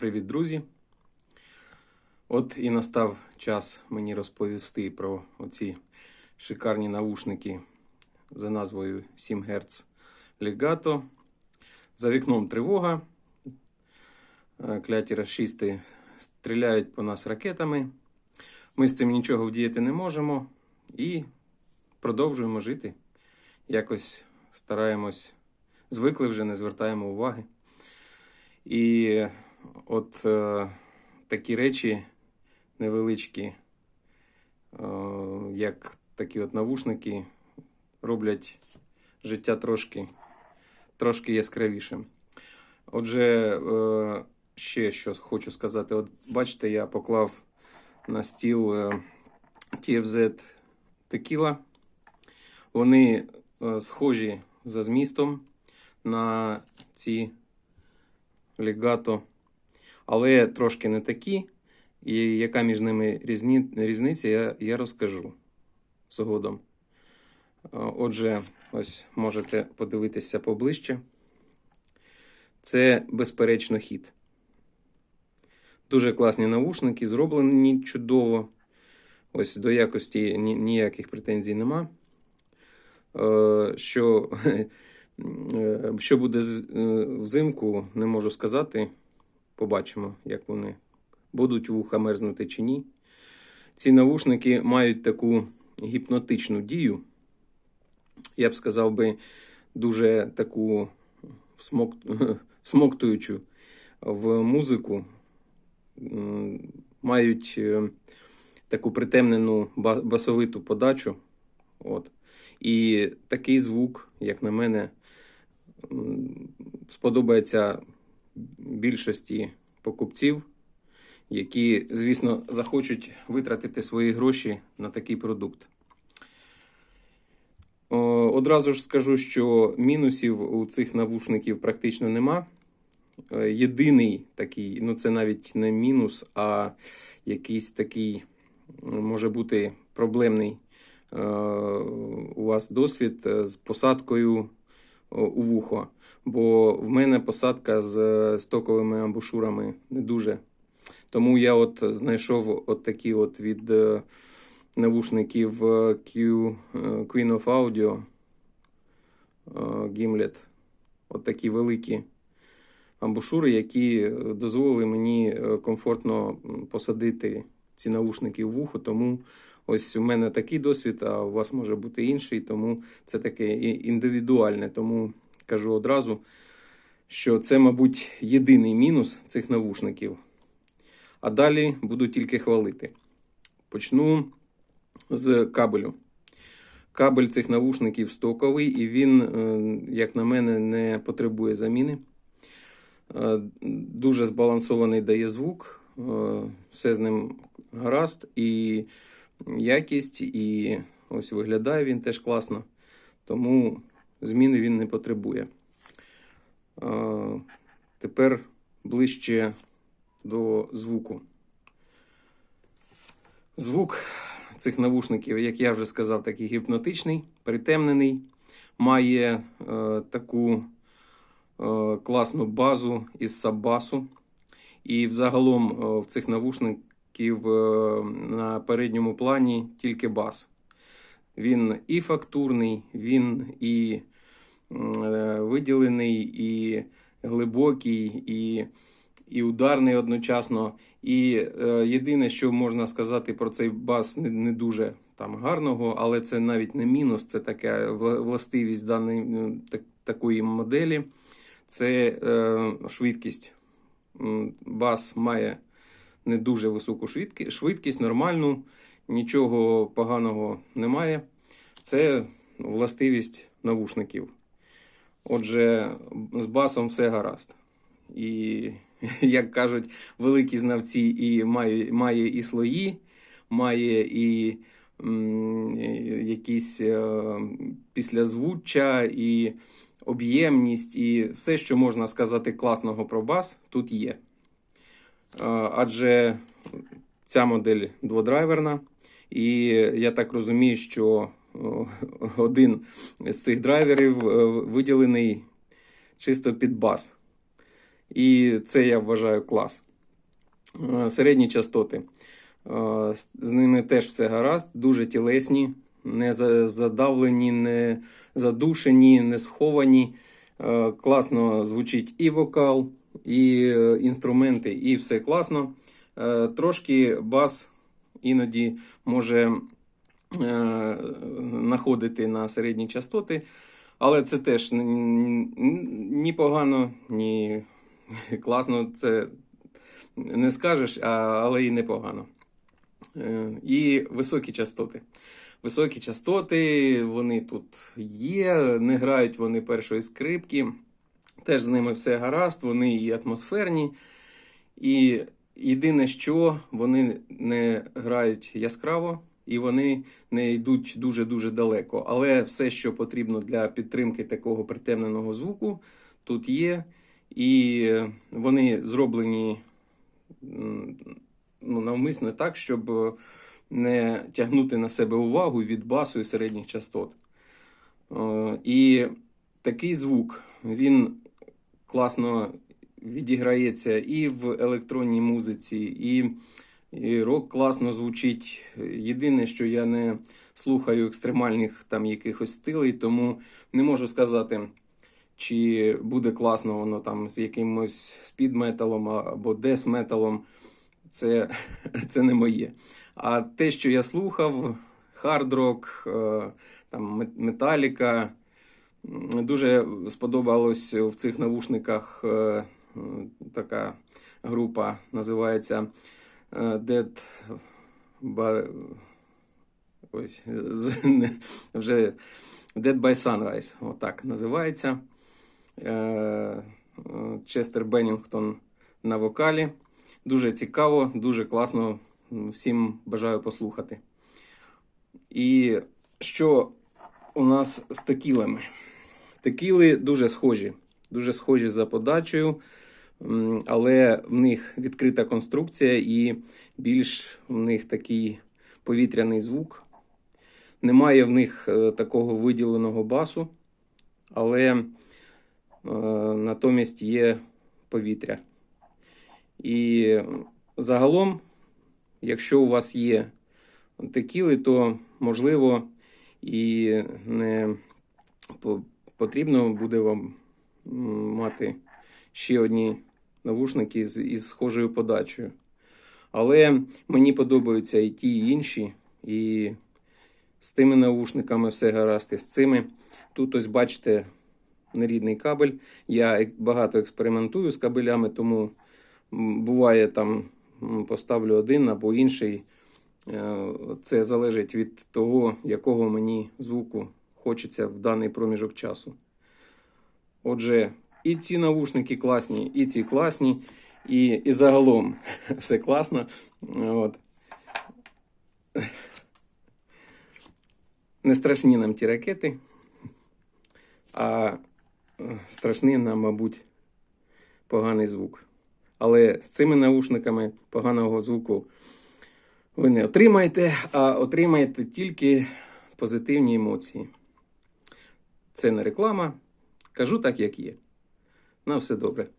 Привіт, друзі! От і настав час мені розповісти про оці шикарні навушники за назвою 7 Гц Legato. За вікном тривога. Е, Кляті расисти стріляють по нас ракетами. Ми з цим нічого вдіяти не можемо і продовжуємо жити. Якось стараємось, звикли вже, не звертаємо уваги. І от е, такі речі невеличкі, е, як такі от навушники, роблять життя трошки, трошки яскравішим. Отже, е, ще що хочу сказати. От бачите, я поклав на стіл е, TFZ Tequila. Вони е, схожі за змістом на ці легато, але трошки не такі. І яка між ними різні, різниця, я, я розкажу згодом. Е, Отже, ось можете подивитися поближче. Це безперечно хід. Дуже класні навушники, зроблені чудово. Ось до якості ніяких претензій нема. Е, Що, е, що буде взимку, не можу сказати. Побачимо, як вони будуть вуха мерзнути чи ні. Ці навушники мають таку гіпнотичну дію. Я б сказав би, дуже таку смок... смоктуючу в музику. Мають е, таку притемнену басовиту подачу. От. І такий звук, як на мене, сподобається більшості покупців, які, звісно, захочуть витратити свої гроші на такий продукт. Одразу ж скажу, що мінусів у цих навушників практично нема. Е, Єдиний такий, ну це навіть не мінус, а якийсь такий може бути проблемний е, у вас досвід е, з посадкою у вухо. Бо в мене посадка з е, стоковими амбушурами не дуже. Тому я от знайшов от такі от від е, навушників е, Q, Queen of Audio Gimlet. От такі великі амбушури, які дозволили мені комфортно посадити ці навушники в вухо. Тому ось у мене такий досвід, а у вас може бути інший. Тому це таке індивідуальне. Тому кажу одразу, що це, мабуть, єдиний мінус цих навушників. А далі буду тільки хвалити. Почну з кабелю. Кабель цих навушників стоковий, і він, е, як на мене, не потребує заміни. Е, Дуже збалансований дає звук, е, все з ним гаразд, і якість, і ось виглядає він теж класно. Тому зміни він не потребує. Тепер ближче до звуку. Звук цих навушників, як я вже сказав, такий гіпнотичний, притемнений, має е, таку е, класну базу із саббасу. І взагалом е, в цих навушників е, на передньому плані тільки бас. Він і фактурний, він і е, виділений, і глибокий, і, і ударний одночасно. І е, єдине, що можна сказати про цей бас, не, не дуже там гарного, але це навіть не мінус, це така властивість даної так, такої моделі. Це е, швидкість. Бас має не дуже високу швидкість, швидкість нормальну, нічого поганого немає. Це властивість навушників. Отже, з басом все гаразд. І, як кажуть, великі знавці і має, має і слої, має і м, якісь е, післязвуччя, і об'ємність, і все, що можна сказати класного про бас, тут є. Е, Адже ця модель дводрайверна, і я так розумію, що один з цих драйверів е, виділений чисто під бас. І це я вважаю клас. Е, Середні частоти. Е, з- ними теж все гаразд, дуже тілесні, не задавлені, не задушені, не сховані. Класно звучить і вокал, і інструменти, і все класно. Трошки бас іноді може е, находити на середні частоти, але це теж ні погано, ні класно. Це не скажеш, але і непогано. Е, І високі частоти. Високі частоти, вони тут є, не грають вони першої скрипки. Теж з ними все гаразд, вони і атмосферні. І єдине, що вони не грають яскраво і вони не йдуть дуже-дуже далеко. Але все, що потрібно для підтримки такого притемненого звуку, тут є. І вони зроблені ну, навмисно так, щоб не тягнути на себе увагу від басу і середніх частот. Е, І такий звук він класно відіграється і в електронній музиці, і, і рок класно звучить. Єдине, що я не слухаю екстремальних там якихось стилей, тому не можу сказати, чи буде класно воно там з якимось спідметалом або дес-металом. Це, це не моє. А те, що я слухав, хард-рок, е, там металіка, дуже сподобалось в цих навушниках е, така група, називається е, Dead by... Ось, вже Dead by Sunrise, отак називається. Е, е, Честер Беннінгтон на вокалі. Дуже цікаво, дуже класно. Всім бажаю послухати. І що у нас з текілами? Текіли дуже схожі, дуже схожі за подачею, але в них відкрита конструкція і більш в них такий повітряний звук. Немає в них е, такого виділеного басу, але е, натомість є повітря. І загалом, якщо у вас є текіли, то можливо і не потрібно буде вам мати ще одні навушники з, із схожою подачею. Але мені подобаються і ті, і інші, і з тими навушниками все гаразд, і з цими. Тут ось бачите нерідний кабель. Я багато експериментую з кабелями, тому буває там поставлю один або інший. Е, Це залежить від того, якого мені звуку хочеться в даний проміжок часу. Отже, і ці навушники класні, і ці класні, і, і загалом все класно. От. Не страшні нам ті ракети, а е, страшний нам, мабуть, поганий звук. Але з цими наушниками поганого звуку ви не отримаєте, а отримаєте тільки позитивні емоції. Це не реклама. Кажу так, як є. На все добре.